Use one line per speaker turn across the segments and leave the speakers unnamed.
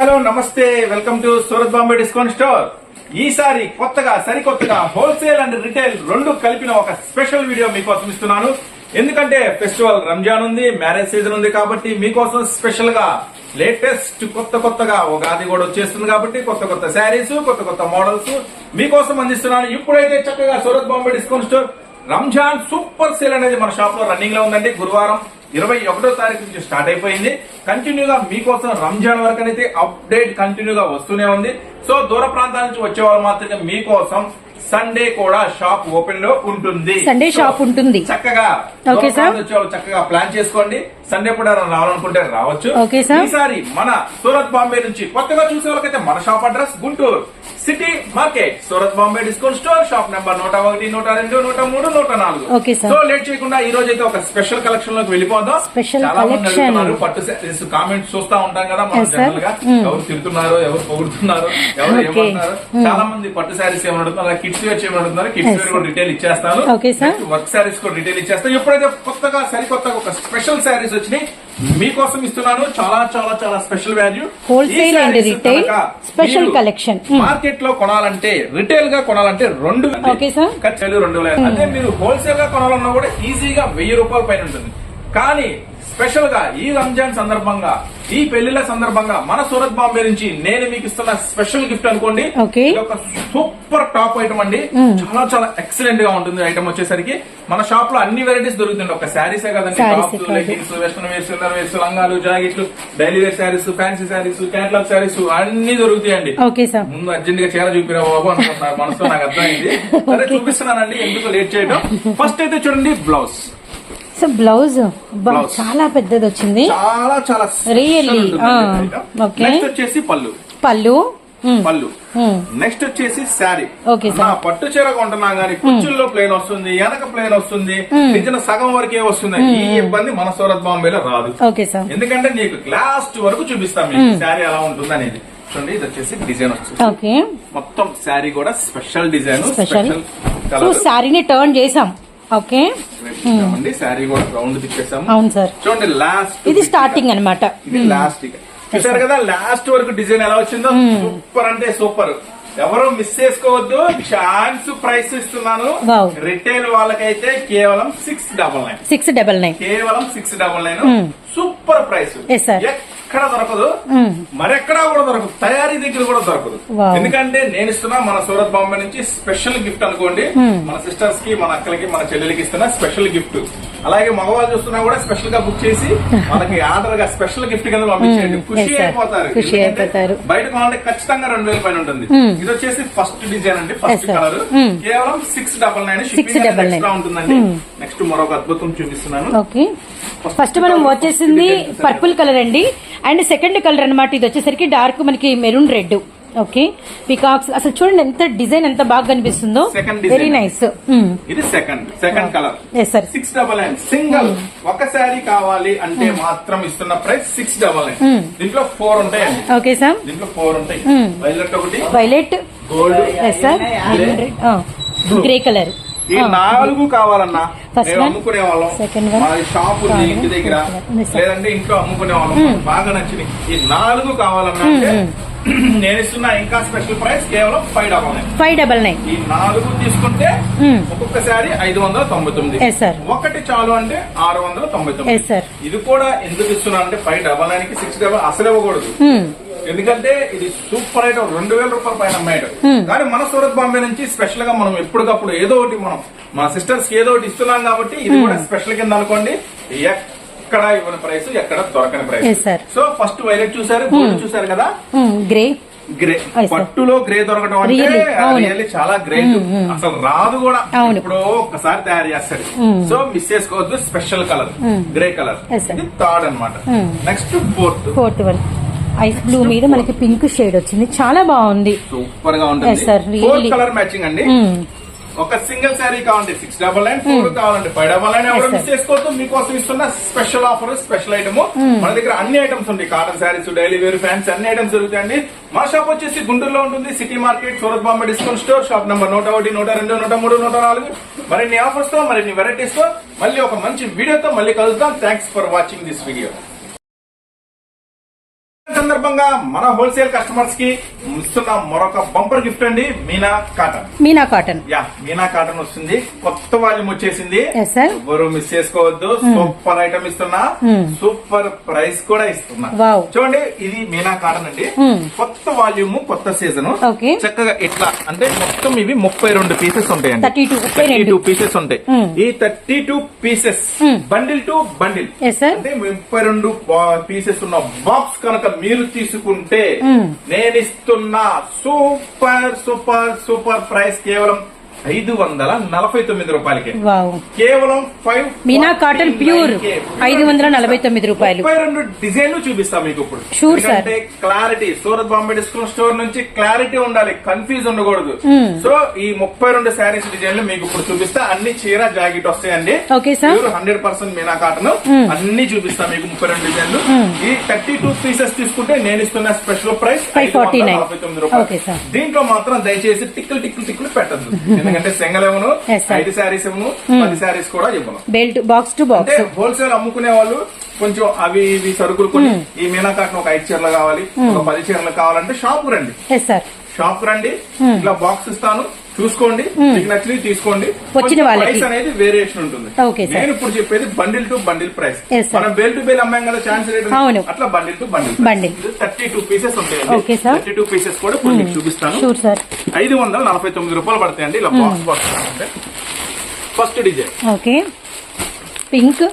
Hello నమస్తే. Welcome to Surat Bombay discount store. ఈసారి కొత్తగా సరికొత్తగా హోల్సేల్ అండ్ రిటైల్ రెండు కలిపిన ఒక స్పెషల్ వీడియో మీకోసం ఇస్తున్నాను. ఎందుకంటే ఫెస్టివల్ రంజాన్ ఉంది మ్యారేజ్ సీజన్ ఉంది కాబట్టి మీకోసం స్పెషల్గా లేటెస్ట్ కొత్త కొత్తగా ఉగాది కూడా వచ్చేస్తుంది కాబట్టి కొత్త కొత్త శారీస్ కొత్త కొత్త మోడల్స్ మీకోసం అందిస్తున్నాను. ఇప్పుడైతే చక్కగా Surat Bombay discount store Ramzan super sale అనేది మన షాప్లో రన్నింగ్లో ఉందండి. గురువారం ఇరవై ఒకటో తారీఖు నుంచి స్టార్ట్ అయిపోయింది. కంటిన్యూగా మీకోసం రంజాన్ వరకు అయితే అప్డేట్ కంటిన్యూగా వస్తూనే ఉంది. సో దూర ప్రాంతాల నుంచి వచ్చే వాళ్ళు మాత్రమే మీకోసం సండే కూడా షాప్ ఓపెన్లో ఉంటుంది So,
shop ఉంటుంది.
చక్కగా వచ్చే వాళ్ళు చక్కగా ప్లాన్ చేసుకోండి సండే కూడా రావాలనుకుంటే రావచ్చు
Okay, sir.
ఈసారి మన సూరత్ బాంబే నుంచి కొత్తగా చూసే వాళ్ళకైతే మన shop address Guntur city market Surat Bombay discount store shop number నూట ఒకటి నూట రెండు నూట మూడు నూట నాలుగు. సో లేట్ చేయకుండా ఈ రోజు అయితే ఒక స్పెషల్ కలెక్షన్లోకి వెళ్ళిపోదాం
collection.
అడుగుతున్నారు పట్టు సారీస్ కామెంట్స్ చూస్తా ఉంటాం కదా మనం. జనరల్గా
Mm.
ఎవరు తిడుతున్నారు ఎవరు పొగుడుతున్నారు ఎవరు. ఏమంటున్నారు చాలా మంది పట్టు శారీస్ ఏమని అడుగుతున్నారు అలాగే కిడ్స్ వేర్ అడుగుతున్నారు కిడ్స్ వేర్. కూడా రిటైల్ ఇచ్చేస్తాను. వర్క్ శారీస్ కూడా రిటైల్ ఇచ్చేస్తాను ఎప్పుడైతే కొత్తగా సరికొత్తగా ఒక స్పెషల్ శారీస్ వచ్చినాయి మీకోసం ఇస్తున్నాను చాలా చాలా చాలా special value
and retail special collection. Mm.
మార్కెట్లో కొనాలంటే రిటైల్గా కొనాలంటే రెండు. ఖర్చులు రెండు వేల అదే మీరు హోల్సేల్గా కొనాలన్నా కూడా ఈజీగా వెయ్యి రూపాయల పైన ఉంటుంది కానీ స్పెషల్గా ఈ రంజాన్ సందర్భంగా ఈ పెళ్ళిళ్ళ సందర్భంగా మన సూరత్ బాంబే నుంచి నేను మీకు ఇస్తున్న స్పెషల్ గిఫ్ట్ అనుకోండి. ఒక సూపర్ టాప్ ఐటమ్ అండి. చాలా చాలా ఎక్సలెంట్గా ఉంటుంది ఐటమ్ వచ్చేసరికి. మన షాప్లో అన్ని వెరైటీస్ దొరుకుతుంది ఒక శారీసే కదండి. Tops western wears inner wears లంగాలు జాకెట్లు daily wear sarees fancy sarees catalogue sarees అన్ని దొరుకుతాయండి. ముందు అర్జెంట్గా చీర చూపిరా బాబు అనుకుంటున్నారు మనసులో నాకు అర్థమైంది. సరే చూపిస్తున్నానండి. ఎందుకు లేట్ చేయడం ఫస్ట్ అయితే చూడండి బ్లౌజ్
సో బ్లౌజ్. చాలా పెద్దది వచ్చింది
చాలా చాలా
okay.
నెక్స్ట్ వచ్చేసి పళ్ళు.
పళ్ళు?
పళ్ళు. నెక్స్ట్ వచ్చేసి శారీ. నా పట్టు చీర కొంటున్నా గానీ కుచ్చుల్లో ప్లేన్ వస్తుంది వెనక ప్లేన్ వస్తుంది నిజన సగం వరకే వస్తుంది. ఈ ఇబ్బంది మన సూరత్ బాంబేలో రాదు.
ఓకే సార్
ఎందుకంటే నీకు లాస్ట్ వరకు చూపిస్తాం మీకు. శారీ ఎలా ఉంటుంది అనేది చూడండి ఇది వచ్చేసి డిజైన్ వస్తుంది.
ఓకే.
మొత్తం శారీ కూడా స్పెషల్ డిజైన్
స్పెషల్ శారీని టర్న్ చేసాం. ఓకే.
శారీ కూడా రౌండ్ తిప్పేసాము
అవును సార్.
చూడండి లాస్ట్
ఇది స్టార్టింగ్ అన్నమాట.
ఇది లాస్ట్ చూసారు కదా లాస్ట్ వరకు డిజైన్ ఎలా వచ్చిందో? సూపర్ అంటే సూపర్. ఎవరు మిస్ చేసుకోవద్దు. ఛాన్స్ ప్రైస్ ఇస్తున్నాను. రిటైల్ వాళ్ళకైతే కేవలం six double nine
six double nine
కేవలం six double nine. Super price. ఎక్కడ దొరకదు. మరెక్కడా కూడా దొరకదు తయారీ దగ్గర కూడా దొరకదు. ఎందుకంటే నేను ఇస్తున్నా మన సూరత్ బాంబే నుంచి స్పెషల్ గిఫ్ట్ అనుకోండి. మన సిస్టర్స్కి మన అక్కలకి మన చెల్లెలకి ఇస్తున్న స్పెషల్ గిఫ్ట్ అలాగే మగవాళ్ళు చూస్తున్నా కూడా స్పెషల్గా బుక్ చేసి వాళ్ళకి ఆర్డర్గా స్పెషల్ గిఫ్ట్ కింద పంపించేయండి
Hmm.
ఖుషి. అయిపోతారు. బయట కొనాలంటే ఖచ్చితంగా రెండు వేల పైన ఉంటుంది. ఇది వచ్చేసి ఫస్ట్ డిజైన్ అండి ఫస్ట్. కలర్. కేవలం సిక్స్ డబల్ నైన్
699.
ఎక్స్ట్రా ఉంటుందండి. నెక్స్ట్ మరొక అద్భుతం చూపిస్తున్నాను
ఫస్ట్ మనం వచ్చేసింది పర్పుల్ కలర్ అండి. అండ్ సెకండ్ కలర్ అన్నమాట ఇది వచ్చేసరికి డార్క్ మనకి మెరూన్ రెడ్. ఓకే. పికాక్స్ అసలు చూడండి ఎంత డిజైన్ ఎంత బాగా కనిపిస్తుందో. వెరీ నైస్
ఇది second second colour
yes sir
six double nine single ఒక శారీ కావాలి అంటే మాత్రం ఇస్తున్న price six double nine
Hmm.
దీంట్లో ఫోర్ ఉంటాయండి
ఓకే సార్
దీంట్లో ఫోర్ ఉంటాయి.
Hmm.
వైలెట్ ఒకటి.
Violet
gold
yes sir grey colour
ఈ నాలుగు కావాలన్నా మేము అమ్ముకునే వాళ్ళం మాది షాప్ ఉంది ఇంటి దగ్గర. లేదంటే ఇంట్లో అమ్ముకునే వాళ్ళం బాగా నచ్చింది ఈ నాలుగు కావాలన్నా అంటే నేను ఇస్తున్న ఇంకా స్పెషల్ ప్రైస్ కేవలం five double nine
five double nine
ఈ నాలుగు తీసుకుంటే
Hmm.
ఒక్కొక్క శారీ ఐదు వందల తొంభై తొమ్మిది. ఒకటి చాలు అంటే ఆరు వందల తొంభై తొమ్మిది. ఇది కూడా ఎందుకు ఇస్తున్నా అంటే ఫైవ్ డబల్ నైన్కి సిక్స్ డబల్ అసలు ఇవ్వకూడదు. ఎందుకంటే ఇది సూపర్ ఐటమ్ రెండు వేల రూపాయల పైన అమ్మాయి item.
Hmm.
కానీ మన సూరత్ బాంబే నుంచి స్పెషల్గా మనం ఎప్పటికప్పుడు ఏదో ఒకటి మనం మన సిస్టర్స్ ఏదో ఒకటి ఇస్తున్నాం కాబట్టి ఇది కూడా స్పెషల్ కింద అనుకోండి ఎక్కడ ఇవ్వని ప్రైస్ ఎక్కడ దొరకని ప్రైస్. సో ఫస్ట్ వైలెట్ చూసారు చూసారు కదా?
Grey
grey. పట్టులో గ్రే దొరకడం అంటే చాలా గ్రేట్ అసలు రాదు కూడా. ఇప్పుడు ఒక్కసారి తయారు చేస్తాడు సో మిస్ చేసుకోవద్దు స్పెషల్ కలర్ గ్రే కలర్. ఇది థర్డ్ అనమాట. Next fourth
fourth one ice blue మీద మనకి పింక్ షేడ్ వచ్చింది. చాలా బాగుంది. సూపర్గా
ఉంటుంది. కలర్ మ్యాచింగ్ అండి.
Hmm.
ఒక సింగిల్ శారీ కావాలంటే సిక్స్ డబల్ నైన్ ఫోర్ కావాలంటే ఫైవ్ డబల్ నైన్ ఎవరు మిస్ చేసుకోవద్దు. మీకోసం ఇస్తున్న స్పెషల్ ఆఫర్ స్పెషల్ ఐటమ్ మన దగ్గర అన్ని ఐటమ్స్ ఉంటాయి. Cotton saris daily wear fans అన్ని ఐటమ్స్ దొరుకుతాయండి. మా షాప్ వచ్చేసి గుంటూరులో ఉంటుంది. City market Surat Bombay discount store shop number నూట ఒకటి నూట రెండు నూట మూడు నూట నాలుగు. మరిన్ని ఆఫర్స్తో మరిన్ని వెరైటీస్తో మళ్ళీ ఒక మంచి వీడియోతో మళ్ళీ కలుద్దాం. Thanks for watching this video సందర్భంగా మన హోల్సేల్ కస్టమర్స్కి ఇస్తున్న మరొక బంపర్ గిఫ్ట్ అండి Meena cotton
Meena cotton
yeah Meena cotton వస్తుంది కొత్త వాల్యూమ్ వచ్చేసింది. ఎవరు మిస్ చేసుకోవద్దు సూపర్ ఐటమ్ ఇస్తున్నా సూపర్ ప్రైస్ కూడా ఇస్తున్నా. చూడండి ఇది మీనా కాటన్ అండి
Hmm.
కొత్త వాల్యూమ్ కొత్త సీజన్. చక్కగా ఇట్లా అంటే మొత్తం ఇవి ముప్పై రెండు పీసెస్ ఉంటాయండి
32, 32.
థర్టీ టూ పీసెస్ ఉంటాయి
Hmm.
ఈ thirty two pieces
Hmm.
Bundle to bundle. అంటే ముప్పై రెండు పీసెస్ ఉన్న బాక్స్ కనుక మీరు తీసుకుంటే. నేను ఇస్తున్న సూపర్ సూపర్ సూపర్ ప్రైస్ కేవలం ఐదు వందల నలభై తొమ్మిది రూపాయలకి కేవలం ఫైవ్
మీనా కాటన్ ప్యూర్ ఐదు వందల నలభై తొమ్మిది రూపాయలు
ముప్పై రెండు డిజైన్లు చూపిస్తాం మీకు ఇప్పుడు
sir.
ఎందుకంటే clarity Surat Bombay discount store నుంచి క్లారిటీ ఉండాలి కన్ఫ్యూజ్ ఉండకూడదు
Hmm.
సో ఈ ముప్పై రెండు శారీస్ డిజైన్లు మీకు ఇప్పుడు చూపిస్తా అన్ని చీర జాకెట్ వస్తాయండి
sir.
Hundred percent Meena cotton
Hmm.
అన్ని చూపిస్తా మీకు ముప్పై రెండు డిజైన్లు
Hmm.
ఈ థర్టీ టూ పీసెస్ తీసుకుంటే నేను ఇస్తున్న స్పెషల్ ప్రైస్
549. Okay, sir.
దీంట్లో మాత్రం దయచేసి టిక్కులు టిక్కులు టిక్కులు పెట్టద్దు ఎందుకంటే. ఐదు శారీస్ ఏమను పది శారీస్ కూడా ఇవ్వను.
Belt box to box
wholesale అమ్ముకునే వాళ్ళు కొంచెం అవి ఇవి సరుకులు కొని ఈ మీనా కాటన్ ఒక ఐదు చీరలు కావాలి ఒక పది చీరలు కావాలంటే షాప్ రండి.
సార్
షాప్ రండి ఇట్లా బాక్స్ ఇస్తాను. చూసుకోండి మీకు నచ్చినవి తీసుకోండి.
వచ్చిన.
ప్రైస్ అనేది వేరియేషన్ ఉంటుంది. నేను ఇప్పుడు చెప్పేది బండిల్ టు బండిల్ ప్రైస్. మనం బేల్ టు బేల్ అమ్మాం కదా ఛాన్స్ రేట్. అట్లా bundle to bundle
Bundle.
Thirty two pieces
sir.
Thirty two pieces కూడా ఇప్పుడు మీకు చూపిస్తాను. ఐదు వందల నలభై తొమ్మిది రూపాయలు పడతాయండి. ఇలా box box first design
okay. Pink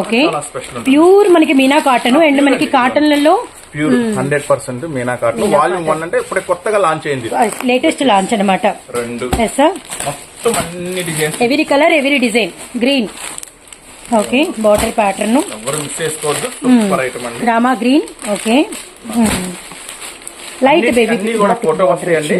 okay. Pure మనకి మీనా కాటన్ అండ్ మనకి కాటన్లలో
pure hundred percent Meena cotton volume one అంటే ఇప్పుడే కొత్తగా లాంచ్ అయింది.
లేటెస్ట్ లాంచ్ అనమాట
రెండు. మొత్తం అన్ని designs
every colour every design green okay border pattern
ఎవరు మిస్ చేసుకోవద్దు. సూపర్ ఐటమ్ అండి.
Rama green okay light baby
అన్ని కూడా ఫోటో వస్తాయండి.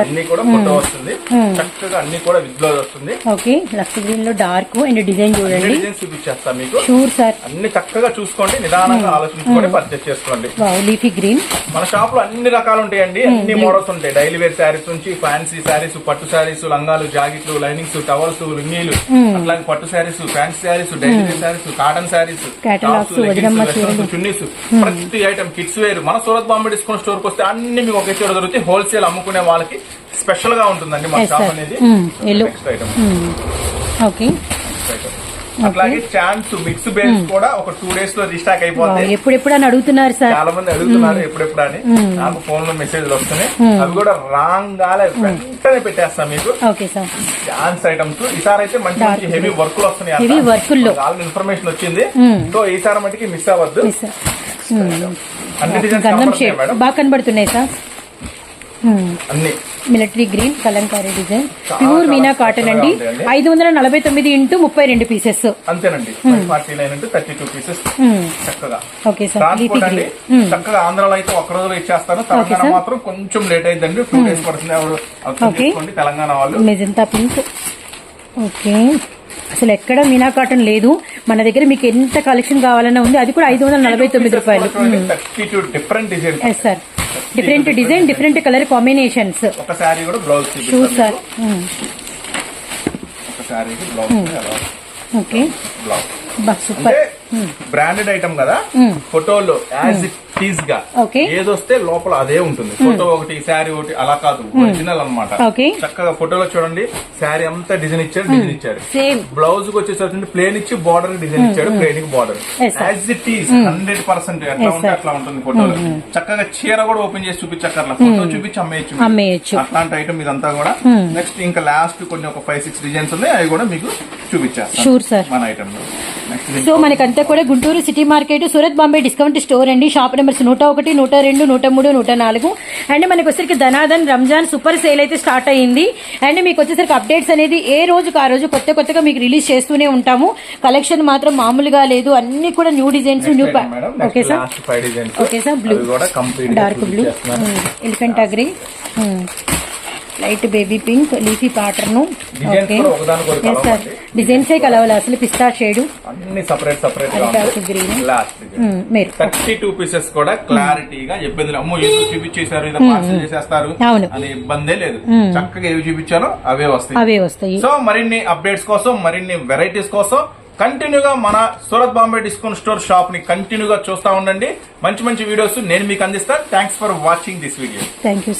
అన్ని కూడా ఫోటో వస్తుంది. చక్కగా అన్ని కూడా విత్ బ్లౌజ్ వస్తుంది.
ఓకే లక్స్ గ్రీన్లో డార్క్ అండ్ డిజైన్ చూడండి.
చూపించేస్తా మీకు.
షూర్ సార్
అన్ని చక్కగా చూసుకోండి నిదానంగా ఆలోచించుకొని పర్చేస్ చేసుకోండి.
వావ్ లీఫీ గ్రీన్
మన షాప్లో అన్ని రకాలు ఉంటాయండి. అన్ని మోడల్స్ ఉంటాయి. డైలీ వేర్ శారీస్ నుంచి ఫ్యాన్సీ శారీస్ పట్టు శారీస్ లంగాలు జాకెట్లు లైనింగ్స్ టవల్స్ లుంగీలు అట్లాగే పట్టు sarees fancy sarees daily wear sarees cotton sarees. Chunnis ప్రతి ఐటమ్ కిడ్స్ వేర్ మన సూరత్ బాంబే డిస్కౌంట్ స్టోర్కి వస్తే అన్ని మీకు ఒకే చోట దొరుకుతాయి హోల్సేల్ అమ్ముకునే వాళ్ళకి స్పెషల్గా ఉంటుందండి
ఎస్
షాప్ అనేది. నెక్స్ట్ ఐటమ్
ఓకే
అట్లాగే ఛాన్స్ మిక్స్ బేస్ కూడా ఒక టూ డేస్లో రీస్టాక్ అయిపోతాయి.
ఎప్పుడెప్పుడు అని అడుగుతున్నారు సార్
చాలా మంది అడుగుతున్నారు ఎప్పుడెప్పుడు అని నాకు ఫోన్లో మెసేజ్లు వస్తున్నాయి. అవి కూడా రాంగ్ గాలే వెంటనే పెట్టేస్తాం మీకు. డాన్స్ ఐటమ్స్ ఈసారి అయితే మంచి మంచి హెవీ వర్క్ వస్తున్నాయి
లో.
ఆల్రెడీ ఇన్ఫర్మేషన్ వచ్చింది.
Hmm.
సో ఈసారి మటుకి మిస్ అవ్వద్దు.
గంధం షేడ్ బాగా కనబడుతున్నాయి సార్.
అన్ని.
Military green Kalamkari design pure Meena cotton అండి. ఐదు వందల నలభై తొమ్మిది ఇంటూ ముప్పై రెండు పీసెస్
అంతేనండి. థర్టీ టూ పీసెస్ చక్కగా.
ఓకే సార్
చక్కగా ఆంధ్రాలో అయితే ఒక రోజులో ఇచ్చేస్తాను. తెలంగాణ. మాత్రం కొంచెం లేట్ అయిందండి టూ డేస్ పడుతుంది. తెలంగాణ వాళ్ళు.
మెజంతా పింక్ ఓకే అసలు ఎక్కడ మీనా కాటన్ లేదు. మన దగ్గర మీకు ఎంత కలెక్షన్ కావాలన్నా ఉంది. అది కూడా ఐదు వందల నలభై తొమ్మిది రూపాయలు. Sir different design different colour combinations sir okay super
branded item కదా? ఫోటోలో యాజ్ ఇట్
ఈజ్గా.
ఏదొస్తే లోపల అదే ఉంటుంది. ఫోటో ఒకటి శారీ ఒకటి అలా కాదు. ఒరిజినల్ అన్నమాట.
Okay.
చక్కగా ఫోటోలో చూడండి. శారీ అంతా డిజైన్ ఇచ్చారు డిజైన్ ఇచ్చారు బ్లౌజ్కి వచ్చేసరికి ప్లేన్ ఇచ్చి బార్డర్ డిజైన్ ఇచ్చాడు ప్లేన్కి border. As it is hundred percent ఎట్లా ఉంటే. అట్లా ఉంటుంది ఫోటోలో చక్కగా చీర కూడా ఓపెన్ చేసి చూపించక్కర్లా. ఫోటో చూపించి అమ్మేయచ్చు. అట్లాంటి ఐటమ్ ఇదంతా కూడా. నెక్స్ట్ ఇంకా లాస్ట్ కొన్ని ఒక ఫైవ్ సిక్స్ డిజైన్స్ ఉన్నాయి. అవి కూడా మీకు
sir.
మన ఐటమ్
సో మనకంతా కూడా Guntur city market Surat Bombay discount store అండి. షాప్ నెంబర్స్ నూట ఒకటి నూట రెండు నూట మూడు నూట నాలుగు. అండ్ మనకి వచ్చేసరికి ధనాధన్ రంజాన్ సూపర్ సేల్ అయితే స్టార్ట్ అయ్యింది అండ్ మీకు వచ్చేసరికి అప్డేట్స్ అనేది ఏ రోజుకి ఆ రోజు కొత్త కొత్తగా మీకు రిలీజ్ చేస్తూనే ఉంటాము. కలెక్షన్ మాత్రం మామూలుగా లేదు. అన్ని కూడా new designs new okay sir? Okay sir blue dark blue elephant agri light baby pink leafy pattern. Okay. Yes sir
కలవండి.
డిజైన్సే కలవాలి అసలు? పిస్తా షేడు.
అన్ని సపరేట్ సపరేట్
మీరు.
థర్టీ టూ పీసెస్ కూడా క్లారిటీగా చెప్పింది అమ్మో ఏదో చూపించేశారు ఏదో పార్సల్ చేసేస్తారు. అని ఇబ్బందే లేదు. చక్కగా ఏవి చూపించారో అవే వస్తాయి.
అవే వస్తాయి.
సో మరిన్ని అప్డేట్స్ కోసం మరిన్ని వెరైటీస్ కోసం కంటిన్యూగా మన సూరత్ బాంబే డిస్కౌంట్ స్టోర్ షాప్ని కంటిన్యూగా చూస్తా ఉండండి. మంచి మంచి వీడియోస్ నేను మీకు అందిస్తాను thanks for watching this video
thank you